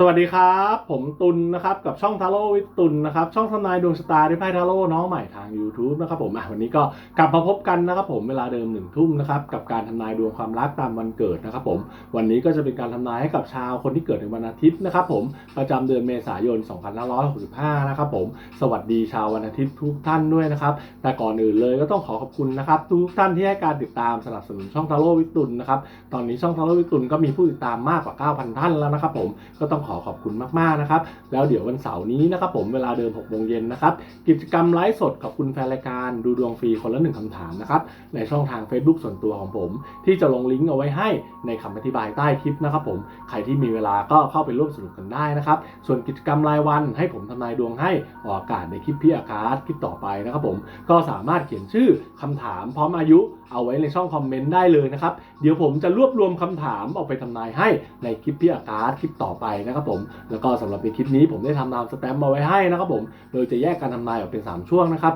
สวัสดีครับ ผมตุลนะครับกับช่องทาโร่วิทตุลนะครับช่องทำนายดวงชะตาด้วยไพ่ทาโร่น้องใหม่ทาง YouTube นะครับผมวันนี้ก็กลับมาพบกันนะครับผมเวลาเดิมหนึ่งทุ่มนะครับกับการทำนายดวงความรักตามวันเกิดนะครับผมวันนี้ก็จะเป็นการทำนายให้กับชาวคนที่เกิดในวันอาทิตย์นะครับผมประจำเดือนเมษายน 2565 นะครับผมสวัสดีชาววันอาทิตย์ทุกท่านด้วยนะครับแต่ก่อนอื่นเลยก็ต้องขอขอบคุณนะครับทุกท่านที่ให้การติดตามสนับสนุนช่องทาโร่วิทตุลนะครับตอนนี้ช่องทาโร่วิทตุลก็มีผู้ติดตามมากกว่า 9,000 ท่านแล้วนะครับผมก็ต้องขอขอบคุณมากๆนะครับ แล้วเดี๋ยววันเสาร์นี้นะครับผมเวลาเดิม6โมงเย็นนะครับ กิจกรรมไลฟ์สดขอบคุณแฟนรายการดูดวงฟรีคนละหนึ่งคำถามนะครับ ในช่องทาง Facebook ส่วนตัวของผม ที่จะลงลิงก์เอาไว้ให้ในคำอธิบายใต้คลิปนะครับผม ใครที่มีเวลาก็เข้าไปร่วมสนุกกันได้นะครับ ส่วนกิจกรรมรายวันให้ผมทำนายดวงให้ออกอากาศในคลิปพี่อาคาร์คลิปต่อไปนะครับผม ก็สามารถเขียนชื่อคำถามพร้อมอายุเอาไว้ในช่องคอมเมนต์ได้เลยนะครับ เดี๋ยวผมจะรวบรวมคำถามออกไปทำนายให้ในคลิปพี่อาการ์ดคลิปต่อไปนะครับผม แล้วก็สำหรับในคลิปนี้ผมได้ทำตามสแตมป์มาไว้ให้นะครับผม โดยจะแยกการทำนายออกเป็น 3 ช่วงนะครับ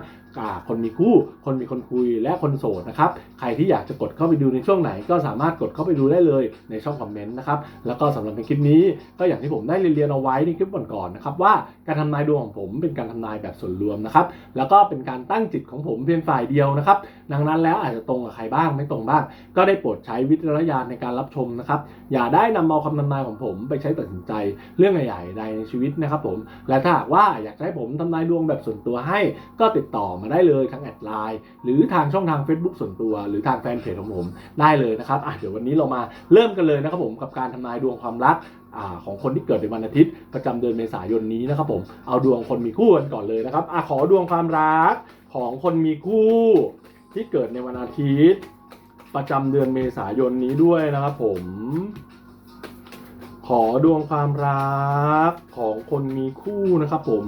คนมีคู่ คนมีคนคุยและคนโสดนะครับ ใครที่อยากจะกดเข้าไปดูในช่วงไหน ก็สามารถกดเข้าไปดูได้เลยในช่องคอมเมนต์นะครับ แล้วก็สำหรับในคลิปนี้ก็อย่างที่ผมได้เรียนเอาไว้ในคลิปก่อนๆนะครับว่าการทำนายดวงของผมเป็นการทำนายแบบส่วนรวมนะครับ แล้วก็เป็นการตั้งจิตของผมเพียงฝ่ายเดียวนะครับ ดังนั้นแล้วอาจจะตรงกับใครบ้างไม่ตรงบ้าง ก็ได้โปรดใช้วิจารณญาณในการรับชมนะครับ อย่าได้นำเอาคำทำนายของผมไปใช้ตัดสินใจเรื่องใหญ่ๆใดในชีวิตนะครับผม และถ้าหากว่าอยากให้ผมทำนายดวงแบบส่วนตัวให้ ก็ติดต่อมาได้เลยทางแอดไลน์หรือทางช่องทาง Facebook ส่วนตัว หรือทางแฟนเพจของผมได้เลยนะครับอะเดี๋ยววันนี้เรามาเริ่มกันเลยนะครับผมกับการทำนายดวงความรักอของคนที่เกิดในวันอาทิตย์ประจำเดือนเมษายนนี้นะครับผมเอาดวงคนมีคู่กันก่อนเลยนะครับอะขอดวงความรักของคนมีคู่ ที่เกิดในวันอาทิตย์ ประจำเดือนเมษายนนี้ด้วยนะครับผมขอดวงความรักของคนมีคู่นะครับผม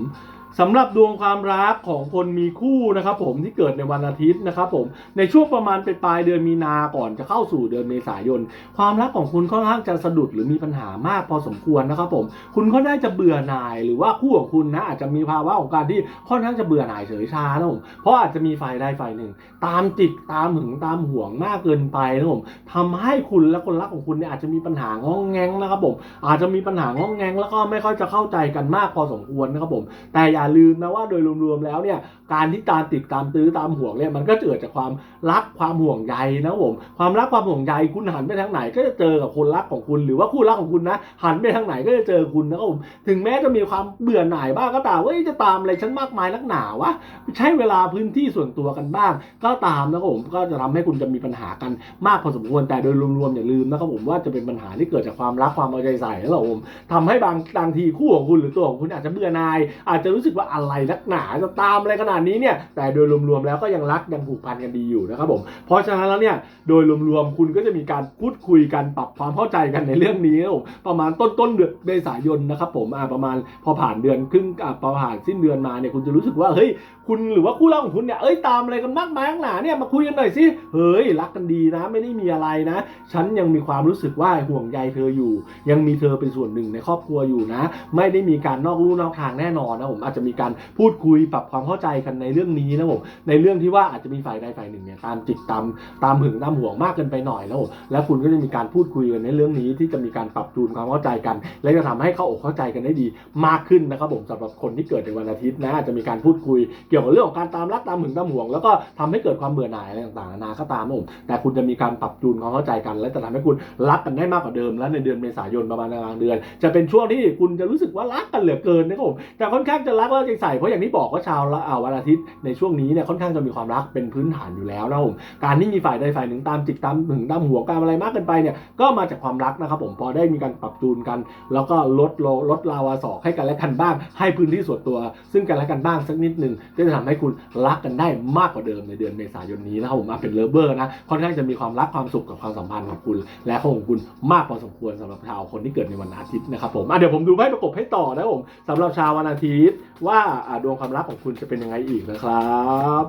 สำหรับดวงความรักของคนมีคู่นะครับผมที่เกิดในวันอาทิตย์นะครับผมในช่วงประมาณเป็นปลายเดือนมีนาก่อนจะเข้าสู่เดือนเมษายน ความรักของคุณค่อนข้างจะสะดุดหรือมีปัญหามากพอสมควรนะครับผมคุณก็ได้จะเบื่อหน่ายหรือว่าคู่ของคุณนะอาจจะมีภาวะของการที่ค่อนข้างจะเบื่อหน่ายเฉยชานะผมเพราะอาจจะมีฝ่ายใดฝ่ายหนึ่ง ตามจิกตามหึงตามห่วงมากเกินไปนะผมทำให้คุณและคนรักของคุณเนี่ยอาจจะมีปัญหางองแงงนะครับผมอาจจะมีปัญหางองแงงแล้วก็ไม่ค่อยจะเข้าใจกันมากพอสมควรนะครับผมแต่อย่าลืมนะว่าโดยรวมๆแล้วเนี่ยการที่ตามติดตามตื้อตามห่วงเนี่ยมันก็เกิดจากความรักความห่วงใยนะผมความรักความห่วงใยคุณหันไปทางไหน ก็จะเจอกับคนรักของคุณ หรือว่าคู่รักของคุณนะหันไปทางไหนก็จะเจอคุณนะครับผมถึงแม้จะมีความเบื่อหน่ายบ้างก็ตามว่าจะตามอะไรฉันมากมายนักหนาวะใช้เวลาพื้นที่ส่วนตัวกันบ้าง ก็ตามนะครับผมก็จะทำให้คุณจะมีปัญหากันมากพอสมควรแต่โดยรวมๆอย่าลืมนะครับผมว่าจะเป็นปัญหาที่เกิดจากความรักความเอาใจใส่นั่นแหละผมทำให้บางบางทีคู่ของคุณหรือตัวของคุณอาจจะเบื่อหน่าย อาจจะรู้สึกว่าอะไรนักหนาจะตามอะไรขนาดนี้เนี่ยแต่โดยรวมๆแล้วก็ยังรักยังผูกพันกันดีอยู่นะครับผมเพราะฉะนั้นแล้วเนี่ยโดยรวมๆคุณก็จะมีการพูดคุยกันปรับความเข้าใจกันในเรื่องนี้ประมาณต้นต้นเดือนเมษายนนะครับผมอ่าประมาณพอผ่านเดือนครึ่งอ่าพอผ่านสิ้นเดือนมาเนี่ยคุณจะรู้สึกว่าเฮ้ยคุณหรือว่าคู่รักของคุณเนี่ยเอ้ยตามอะไรกันมากมายหนาเนี่ยมาคุยกันหน่อยสิเฮ้ยรักกันดีนะไม่ได้มีอะไรนะ ฉันยังมีความรู้สึกว่าห่วงใยเธออยู่ ยังมีเธอเป็นส่วนหนึ่งในครอบครัวอยู่นะ ไม่ได้มีการนอกลู่นอกทางแน่นอนนะผมอาจจะมีการพูดคุยปรับความเข้าใจกันในเรื่องนี้นะผมในเรื่องที่ว่าอาจจะมีฝ่ายใดฝ่ายหนึ่งเนี่ยตามจิตตามตามหึงตามห่วงมากเกินไปหน่อยนะผมแล้วคุณก็จะมีการพูดคุยกันในเรื่องนี้ที่จะมีการปรับจูนความเข้าใจกัน และจะทำให้เข้าอกเข้าใจกันได้ดีมากขึ้นนะครับผมสำหรับคนที่เกิดในวันอาทิตย์นะอาจจะมีการพูดคุยเกี่ยวกับเรื่องของการตามรักตามหึงตามห่วง แล้วก็ทำให้เกิดความเบื่อหน่ายอะไรต่างๆนานาก็ตามนะผมแต่คุณจะมีการปรับจูนความเข้าใจกัน และจะทำให้คุณรักกันได้มากกว่าเดิม และในเดือนเมษายนประมาณกลางเดือน จะเป็นช่วงที่คุณจะรู้สึกว่ารักกันเหลือเกินนะครับผมแต่ค่อนข้างจะรักแล้วใจใส่เพราะอย่างที่บอกว่าชาวอาวันอาทิตย์ในช่วงนี้เนี่ยค่อนข้างจะมีความรักเป็นพื้นฐานอยู่แล้วนะครับผมการที่มีฝ่ายใดฝ่ายหนึ่งตามจิกตามหึงตามห่วการอะไรมากเกินไปเนี่ยก็มาจากความรักนะครับผมพอได้มีการปรับจูนกัน แล้วก็ลดโลลดลาวาสอกให้กันและกันบ้าง ให้พื้นที่ส่วนตัว ซึ่งกันและกันบ้างสักนิดหนึ่งก็จะทำให้คุณรักกันได้มากกว่าเดิมในเดือนเมษายนนี้นะครับผมเป็นเลเวอร์นะค่อนข้างจะมีความรักความสุขกับความสัมพันธ์ของคุณ และของคุณมากพอสมควรสำหรับชาวคนที่เกิดในวันอาทิตย์นะครับผมอะเดี๋ยวผมดูไพ่ประกบให้ต่อนะผมสำหรับชาววันอาทิตย์ว่าดวงความรักของคุณจะเป็นยังไงอีกนะครับ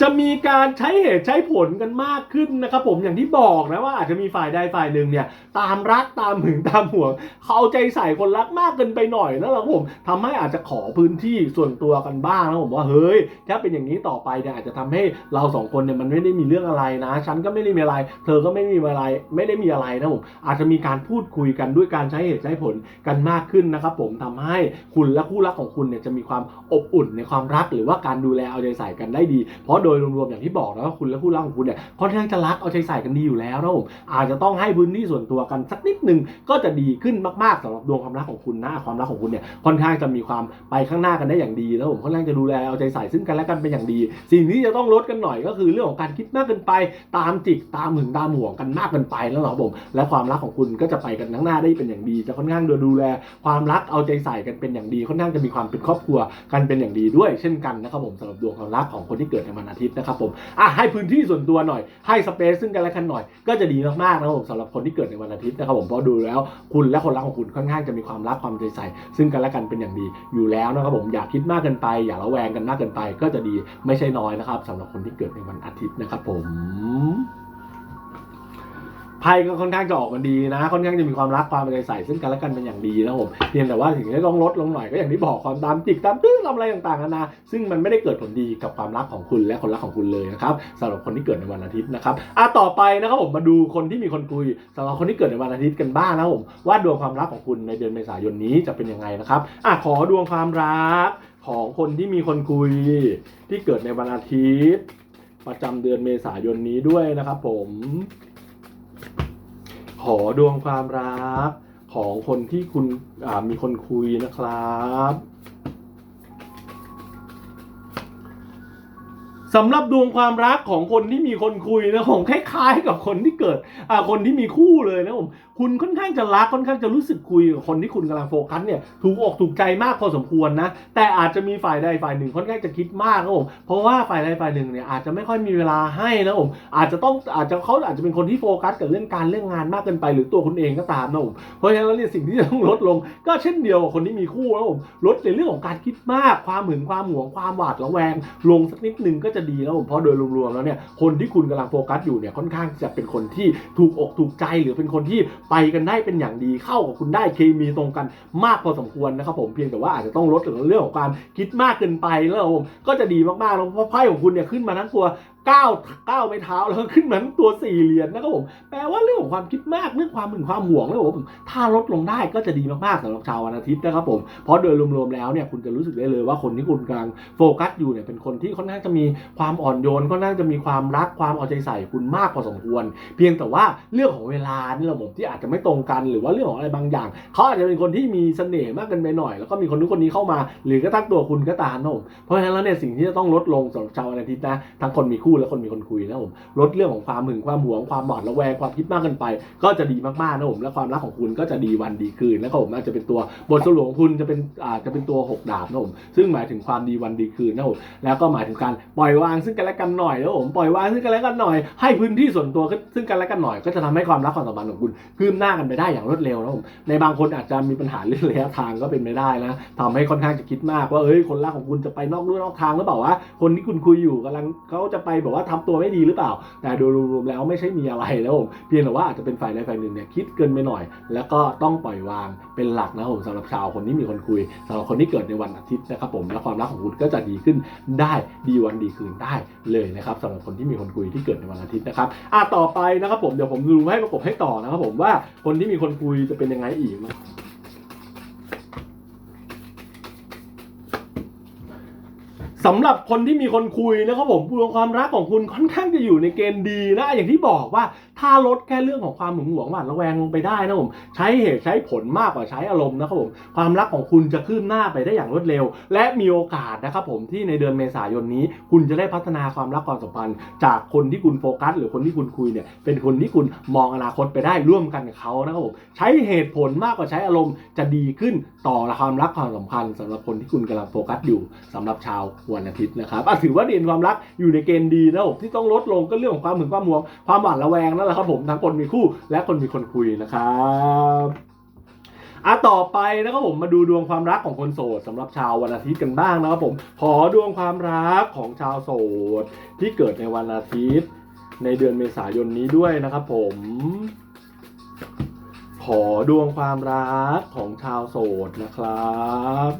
จะมีการใช้เหตุใช้ผลกันมากขึ้นนะครับผมอย่างที่บอกนะว่าอาจจะมีฝ่ายใดฝ่ายหนึ่งเนี่ย ตามรักตามหึงตามห่วงเขาเอาใจใส่คนรักมากเกินไปหน่อยนะครับผมทำให้อาจจะขอพื้นที่ส่วนตัวกันบ้างนะผมว่าเฮ้ยถ้าเป็นอย่างนี้ต่อไปเนี่ยอาจจะทำให้เราสองคนเนี่ยมันไม่ได้มีเรื่องอะไรนะ ฉันก็ไม่ได้มีอะไร เธอก็ไม่มีอะไรไม่ได้มีอะไรนะผมอาจจะมีการพูดคุยกันด้วยการใช้เหตุใช้ผลกันมากขึ้นนะครับผมทำให้คุณและคู่รักของคุณเนี่ยจะมีความอบอุ่นในความรักหรือว่าการดูแลเอาใจใส่กันได้ดี เพราะโดยรวมๆอย่างที่บอกนะว่าคุณและคู่รักของคุณเนี่ยค่อนข้างจะรักเอาใจใส่กันดีอยู่แล้วนะผมอาจจะต้องให้พื้นที่ส่วนตัวกันสักนิดหนึ่งก็จะดีขึ้นมากๆสำหรับดวงความรักของคุณนะความรักของคุณเนี่ยค่อนข้างจะมีความไปข้างหน้ากันได้อย่างดี แล้วผมค่อนข้างจะดูแลเอาใจใส่ซึ่งกันและกันเป็นอย่างดี สิ่งที่จะต้องลดกันหน่อยก็คือเรื่องของการคิดมากเกินไป ตามจิกตามหึงตามห่วงกันมากเกินไปแล้วเหรอผมและความรักของคุณก็จะไปกันข้างหน้าได้เป็นอย่างดี จะค่อนข้างดูแลความรักเอาใจใส่กันเป็นอย่างดี ค่อนข้างจะมีความเป็นครอบครัวกันเป็นอย่างดีด้วย เช่นกันนะครับผมสำหรับดวงความรักของคนที่เกิดในวันอาทิตย์นะครับผมอะให้พื้นที่ส่วนตัวหน่อยให้สเปซซึ่งกันและกันหน่อย ก็จะดีมากๆนะครับผมสำหรับคนที่เกิดในวันอาทิตย์นะครับผมเพราะดูแล้วคุณและคนรักของคุณค่อนข้างจะมีความรักความใจใส่ซึ่งกันและกันเป็นอย่างดีอยู่แล้วนะครับผมอย่าคิดมากเกินไป อย่าระแวงกันมากเกินไป ก็จะดีไม่ใช่น้อยนะครับสำหรับคนที่เกิดในวันอาทิตย์นะครับผม ไพ่ก็ค่อนข้างจะออกมาดีนะ ค่อนข้างจะมีความรักความใจใส่ซึ่งกันและกันเป็นอย่างดีนะครับผมเพียงแต่ว่าถึงจะต้องลดลงหน่อยก็อย่างที่บอกความตามจิกตามตื้อตามอะไรต่างๆนานาซึ่งมันไม่ได้เกิดผลดีกับความรักของคุณและคนรักของคุณเลยนะครับสำหรับคนที่เกิดในวันอาทิตย์นะครับอะต่อไปนะครับผมมาดูคนที่มีคนคุยสำหรับคนที่เกิดในวันอาทิตย์กันบ้างนะครับผมว่าดวงความรักของคุณในเดือนเมษายนนี้จะเป็นยังไงนะครับอะขอดวงความรักของคนที่มีคนคุยที่เกิดในวันอาทิตย์ ประจำเดือนเมษายนนี้ด้วยนะครับผม ขอดวงความรักของคนที่คุณมีคนคุยนะครับสำหรับดวงความรักของคนที่มีคนคุยนะของคล้ายๆ กับคนที่เกิดอ่าคนที่มีคู่เลยนะผม คุณค่อนข้างจะรักค่อนข้างจะรู้สึกคุยกับคนที่คุณกำลังโฟกัสเนี่ยถูกอกถูกใจมากพอสมควรนะ แต่อาจจะมีฝ่ายใดฝ่ายหนึ่งค่อนข้างจะคิดมากนะผมเพราะว่าฝ่ายใดฝ่ายหนึ่งเนี่ยอาจจะไม่ค่อยมีเวลาให้นะผมอาจจะต้องอาจจะเขาอาจจะเป็นคนที่โฟกัสกับเรื่องการเรื่องงานมากเกินไปหรือตัวคุณเองก็ตามนะผมเพราะฉะนั้นแล้วเนี่ยสิ่งที่จะต้องลดลง ก็เช่นเดียวกับคนที่มีคู่นะผมลดในเรื่องของการคิดมาก ความหึงความหวงความหวาดระแวง ลงสักนิดนึงก็จะดีนะผมเพราะโดยรวมๆแล้วเนี่ยคนที่คุณกำลังโฟกัสอยู่เนี่ยค่อนข้างจะเป็นคนที่ถูกอกถูกใจหรือเป็นคนที่ไปกันได้เป็นอย่างดีเข้ากับคุณได้เคมีตรงกันมากพอสมควรนะครับผมเพียงแต่ว่าอาจจะต้องลดเรื่องของความคิดมากเกินไปแล้วผมก็จะดีมากๆแล้วเพราะไพ่ของคุณเนี่ยขึ้นมาทั้งตัว ก้าวก้าวไม่เท้าแล้วขึ้นมาทั้งตัวสี่เหรียญนะครับผมแปลว่าเรื่องของความคิดมากเรื่องความหึงความหวงแล้วผมถ้าลดลงได้ก็จะดีมากๆสำหรับชาววันอาทิตย์นะครับผมเพราะโดยรวมๆแล้วเนี่ยคุณจะรู้สึกได้เลยว่าคนที่คุณกำลังโฟกัสอยู่เนี่ยเป็นคนที่ค่อนข้างจะมีความอ่อนโยนค่อนข้างจะมีความรักความเอาใจใส่คุณมากพอสมควร เพียงแต่ว่าเรื่องของเวลานี่แหละผมที่อาจจะไม่ตรงกันหรือว่าเรื่องของอะไรบางอย่างเขาอาจจะเป็นคนที่มีเสน่ห์มากเกินไปหน่อย แล้วก็มีคนนู้นคนนี้เข้ามา หรือก็ตั้งตัวคุณก็ตามนะผมเพราะฉะนั้นแล้วเนี่ยสิ่งที่จะต้องลดลงสำหรับชาววันอาทิตย์นะทั้งคนมีคู่และคนมีคนคุยนะผมลดเรื่องของความหึงความหวงความหวาดระแวงความคิดมากเกินไป ก็จะดีมากๆนะผมและความรักของคุณก็จะดีวันดีคืนแล้วก็ผมอาจจะเป็นตัวบทสรุปของคุณจะเป็นอาจจะเป็นตัวหกดาบนะผมซึ่งหมายถึงความดีวันดีคืนนะผมแล้วก็หมายถึงการปล่อยวางซึ่งกันและกันหน่อยนะผมปล่อยวางซึ่งกันและกันหน่อย ให้พื้นที่ส่วนตัวซึ่งกันและกันหน่อย ก็จะทำให้ความรักความสัมพันธ์ของคุณคืบหน้ากันไปได้อย่างรวดเร็วนะผมในบางคนอาจจะมีปัญหาเรื่องระยะทางก็เป็นไปได้นะทำให้ค่อนข้างจะคิดมากว่าเอ้ยคนรักของคุณจะไปนอกลู่นอกทางหรือเปล่าวะคนที่คุณคุยอยู่กำลังเขาจะไปแบบว่าทำตัวไม่ดีหรือเปล่า แต่โดยรวมๆแล้วไม่ใช่มีอะไรแล้วผมเพียงแต่ว่าอาจจะเป็นฝ่ายใดฝ่ายหนึ่งเนี่ยคิดเกินไปหน่อย แล้วก็ต้องปล่อยวางเป็นหลักนะผมสำหรับชาวคนที่มีคนคุยสำหรับคนที่เกิดในวันอาทิตย์นะครับผมและความรักของคุณก็จะดีขึ้นได้ดีวันดีคืนได้เลยนะครับสำหรับคนที่มีคนคุยที่เกิดในวันอาทิตย์นะครับอะต่อไปนะครับผมเดี๋ยวผมดูให้ประกบให้ต่อนะครับผมว่าคนที่มีคนคุยจะเป็นยังไงอีกนะ สำหรับคนที่มีคนคุยนะครับผมดวงความรักของคุณค่อนข้างจะอยู่ในเกณฑ์ดีนะอย่างที่บอกว่า ถ้าลดแค่เรื่องของความหึงหวงหวาดระแวงลงไปได้นะผมใช้เหตุใช้ผลมากกว่าใช้อารมณ์นะครับผมความรักของคุณจะคืบหน้าไปได้อย่างรวดเร็ว และมีโอกาสนะครับผมที่ในเดือนเมษายนนี้ คุณจะได้พัฒนาความรักความสัมพันธ์ จากคนที่คุณโฟกัส หรือคนที่คุณคุยเนี่ยเป็นคนที่คุณมองอนาคตไปได้ร่วมกันกับเขานะครับผมใช้เหตุผลมากกว่าใช้อารมณ์จะดีขึ้นต่อความรักความสัมพันธ์สำหรับคนที่คุณกำลังโฟกัสอยู่สำหรับชาววันอาทิตย์นะครับอะถือว่าเด่นความรักอยู่ในเกณฑ์ดีนะครับที่ต้องลดลงก็เรื่องของความหึงความหวงความหวาดระแวงนั่นแหละครับผมทั้งคนมีคู่และคนมีคนคุยนะครับอะต่อไปนะครับผมมาดูดวงความรักของคนโสดสำหรับชาววันอาทิตย์กันบ้างนะครับผม ขอดวงความรักของชาวโสด ที่เกิดในวันอาทิตย์ ในเดือนเมษายนนี้ด้วยนะครับผม ขอดวงความรักของชาวโสดนะครับ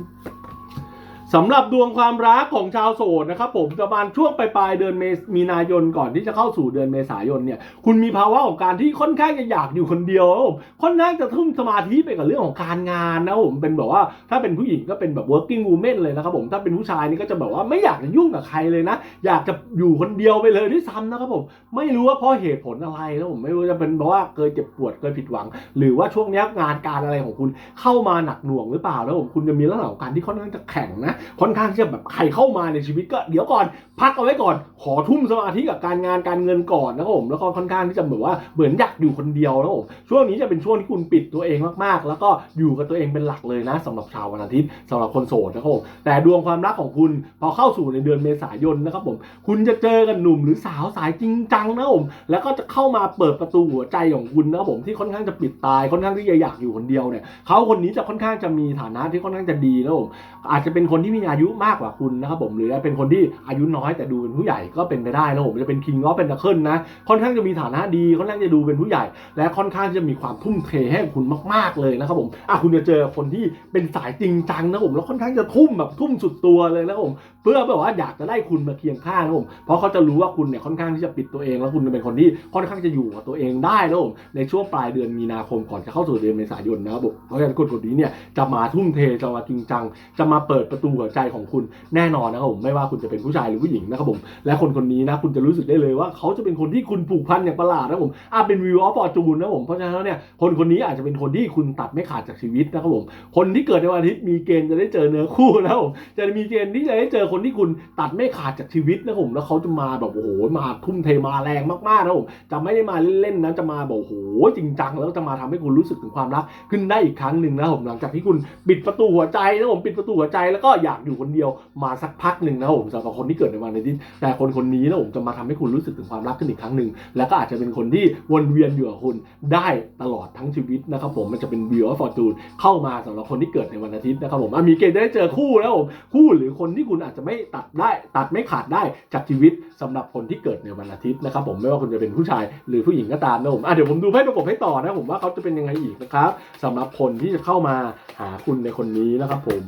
สำหรับดวงความรักของชาวโสดนะครับผมประมาณช่วงปลายๆเดือนเมษมีนายนก่อนที่จะเข้าสู่เดือนเมษายนเนี่ยคุณมีภาวะของการที่ค่อนข้างจะอยากอยู่คนเดียวผมค่อนข้างจะทุ่มสมาธิไปกับเรื่องของการงานนะผมเป็นแบบว่าถ้าเป็นผู้หญิงก็เป็นแบบ working woman เลยนะครับผมถ้าเป็นผู้ชายนี่ก็จะแบบว่าไม่อยากจะยุ่งกับใครเลยนะ อยากจะอยู่คนเดียวไปเลยด้วยซ้ำนะครับผมไม่รู้ว่าเพราะเหตุผลอะไรนะผมไม่รู้จะเป็นเพราะว่าเคยเจ็บปวดเคยผิดหวัง หรือว่าช่วงนี้งานการอะไรของคุณเข้ามาหนักหน่วงหรือเปล่าแล้วผมคุณจะมีลักษณะของการที่ค่อนข้างจะแข็งนะค่อนข้างที่จะแบบใครเข้ามาในชีวิตก็เดี๋ยวก่อน พักเอาไว้ก่อนขอทุ่มสมาธิกับการงานการเงินก่อนนะครับผมแล้วก็ค่อนข้างที่จะแบบว่าเหมือนอยากอยู่คนเดียวนะครับผมช่วงนี้จะเป็นช่วงที่คุณปิดตัวเองมากๆ แล้วก็อยู่กับตัวเองเป็นหลักเลยนะสำหรับชาววันอาทิตย์สำหรับคนโสดนะครับผมแต่ดวงความรักของคุณพอเข้าสู่ในเดือนเมษายนนะครับผมคุณจะเจอกันหนุ่มหรือสาวสายจริงจังนะครับผมแล้วก็จะเข้ามาเปิดประตูหัวใจของคุณนะครับผมที่ค่อนข้างจะปิดตายค่อนข้างที่จะอยากอยู่คนเดียวเนี่ยเขาคนนี้จะค่อนข้างจะมีฐานะที่ค่อนข้างจะดีนะครับผมอาจจะเป็นคนที่มีอายุมากกว่าคุณนะครับผมหรือเป็นคนที่อายุน้อยแต่ดูเป็นผู้ใหญ่ก็เป็นไปได้นะผมจะเป็นคิงออฟเป็นนักเคิลนะค่อนข้างจะมีฐานะดีค่อนข้างจะดูเป็นผู้ใหญ่ และค่อนข้างจะมีความทุ่มเทให้คุณมาก ๆเลยนะครับผมอะคุณจะเจอคนที่เป็นสายจริงจังนะผมแล้วค่อนข้างจะทุ่มแบบทุ่มสุดตัวเลยนะครับผมเพื่อแบบว่าอยากจะได้คุณมาเคียงข้างนะผมเพราะเขาจะรู้ว่าคุณเนี่ยค่อนข้างที่จะปิดตัวเอง แล้วคุณเป็นคนที่ค่อนข้างจะอยู่กับตัวเองได้นะผมในช่วงปลายเดือนมีนาคมก่อนจะเข้าสู่เดือนเมษายนนะครับผมเพราะฉะนั้นคนคนนี้เนี่ยจะมาทุ่มเทจะมาจริงจังจะมาเปิดประตูหัวใจของคุณแน่นอนนะครับผมไม่ว่าคุณจะเป็นผู้ชายหรือผู้หญิงนะครับผมและคนคนนี้นะคุณจะรู้สึกได้เลยว่าเขาจะเป็นคนที่คุณผูกพันอย่างประหลาดนะครับผมอะเป็นวิวออฟฟอร์จูนนะครับผมเพราะฉะนั้นเนี่ยคนคนนี้อาจจะเป็นคนที่คุณตัดไม่ขาดจากชีวิตนะครับผมคนที่เกิดในวันอาทิตย์มีเกณฑ์จะได้เจอเนื้อคู่นะครับผมจะมีเกณฑ์ที่จะได้เจอคนที่คุณตัดไม่ขาดจากชีวิตนะครับผมแล้วเขาจะมาแบบโอ้โหมาทุ่มเทมาแรงมากๆนะครับผมจะไม่ได้มาเล่นๆนะจะมาแบบโอ้โหจริงจังแล้วจะมาทำให้คุณรู้สึกถึงความรักขึ้นได้อีกครั้งหนึ่งนะครับผมหลังจากที่คุณปิดประตูหัวใจนะผมปิดประตูหัวใจแล้วก็อยากอยู่คนเดียวมาสักพักหนึ่งนะครับผมสำหรับคนที่เกิดในวันอาทิตย์แต่คนคนนี้นะผมจะมาทำให้คุณรู้สึกถึงความรักขึ้นอีกครั้งหนึ่งแล้วก็อาจจะเป็นคนที่วนเวียนอยู่กับคุณได้ตลอดทั้งชีวิตนะครับผมมันจะเป็นวิวฟอร์จูนเข้ามาสำหรับคนที่เกิดในวันอาทิตย์นะครับผมมีเกณฑ์ได้เจอคู่นะครับผมคู่หรือคนที่คุณอาจจะไม่ตัดได้ตัดไม่ขาดได้จากชีวิตสำหรับคนที่เกิดในวันอาทิตย์นะครับผมไม่ว่าคุณจะเป็นผู้ชายหรือผู้หญิงก็ตามนะผมอะเดี๋ยวผมดูไพ่ประกบให้ต่อนะผมว่าเขาจะเป็นยังไงอีกนะครับสำหรับคนที่จะเข้ามาหาคุณในคนนี้นะครับผม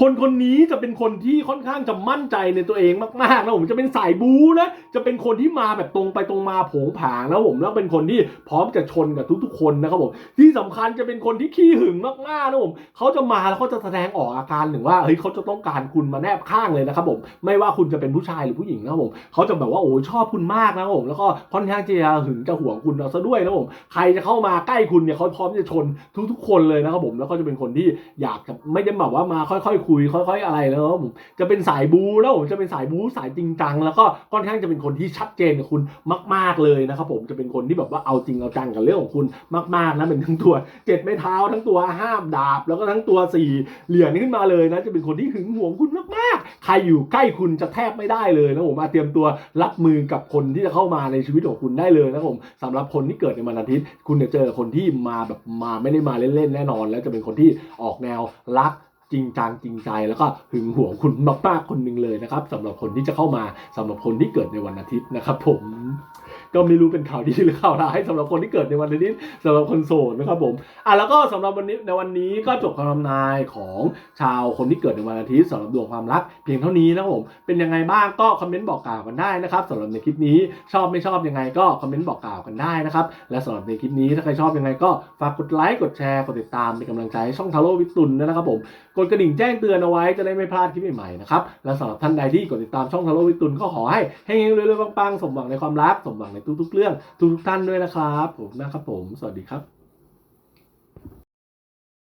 คนคนนี้จะเป็นคนที่ค่อนข้างจะมั่นใจในตัวเองมากๆนะผมจะเป็นสายบูนะจะเป็นคนที่มาแบบตรงไปตรงมาผงผางนะผมแล้วเป็นคนที่พร้อมจะชนกับทุกๆ คนนะครับผมที่สำคัญจะเป็นคนที่ขี้หึงมากๆนะผมเขาจะมาแล้วเขาจะแสดงออกอาการหนึ่งว่าเฮ้ยเขาจะต้องการคุณมาแนบข้างเลยนะครับผมไม่ว่าคุณจะเป็นผู้ชายหรือผู้หญิงนะครับผมเขาจะแบบว่าโอ้ชอบคุณมากนะครับผมแล้วก็ค่อนข้างจะหึงจะห่วงคุณเอาซะด้วยนะครับผมใครจะเข้ามาใกล้คุณเนี่ยเขาพร้อมจะชนทุกๆ คนเลยนะครับผมแล้วก็จะเป็นคนที่อยากจะไม่ได้แบบว่ามาค่อยๆคุยค่อยๆอะไรนะครับผมจะเป็นสายบูนะผมจะเป็นสายบูสายจริงจังแล้วก็ค่อนข้างจะเป็นคนที่ชัดเจนกับคุณมาก ๆเลยนะครับผมจะเป็นคนที่แบบว่าเอาจริงเอาจังกับเรื่องของคุณมากๆนะเป็นทั้งตัวเจ็ดไม้เท้าทั้งตัวห้ามดาบ แล้วก็ทั้งตัวสี่เหรียญขึ้นมาเลยนะจะเป็นคนที่หึงหวงคุณมากๆ ใครอยู่ใกล้คุณจะแทบไม่ได้เลยนะผมมาเตรียมตัวรับมือกับคนที่จะเข้ามาในชีวิตของคุณได้เลยนะผมสำหรับคนที่เกิดในวันอาทิตย์ คุณจะเจอคนที่มาแบบมาไม่ได้มาเล่นๆแน่นอน แล้วจะเป็นคนที่ออกแนวรัก จริงจังจริงใจแล้วก็หึงหวงคุณมากๆคนหนึ่งเลยนะครับสำหรับคนที่จะเข้ามาสำหรับคนที่เกิดในวันอาทิตย์นะครับผม ก็ไม่รู้เป็นข่าวดีหรือข่าวร้ายสำหรับคนที่เกิดในวันอาทิตย์สำหรับคนโสดนะครับผมอะแล้วก็สำหรับวันนี้ในวันนี้ก็จบคำทำนายของชาวคนที่เกิดในวันอาทิตย์สำหรับดวงความรัก เพียงเท่านี้นะครับผมเป็นยังไงบ้างก็คอมเมนต์บอกกล่าวกันได้นะครับสำหรับในคลิปนี้ชอบไม่ชอบยังไงก็คอมเมนต์บอกกล่าวกันได้นะครับและสำหรับในคลิปนี้ถ้าใครชอบยังไงก็ฝากกดไลค์กดแชร์กดติดตามเป็นกำลังใจให้ช่องทาโร่วิตุนนะครับผมกดกระดิ่งแจ้งเตือนเอาไว้จะได้ไม่พลาดคลิปใหม่ๆนะครับและสำหรับท่านใดที่กดติดตามช่องทาโร่วิตุนก็ขอให้เฮงๆรวยๆปังๆสมหวังในความรักสมหวังในทุกๆ เรื่องทุกๆท่านด้วยนะครับผมนะครับผม สวัสดีครับ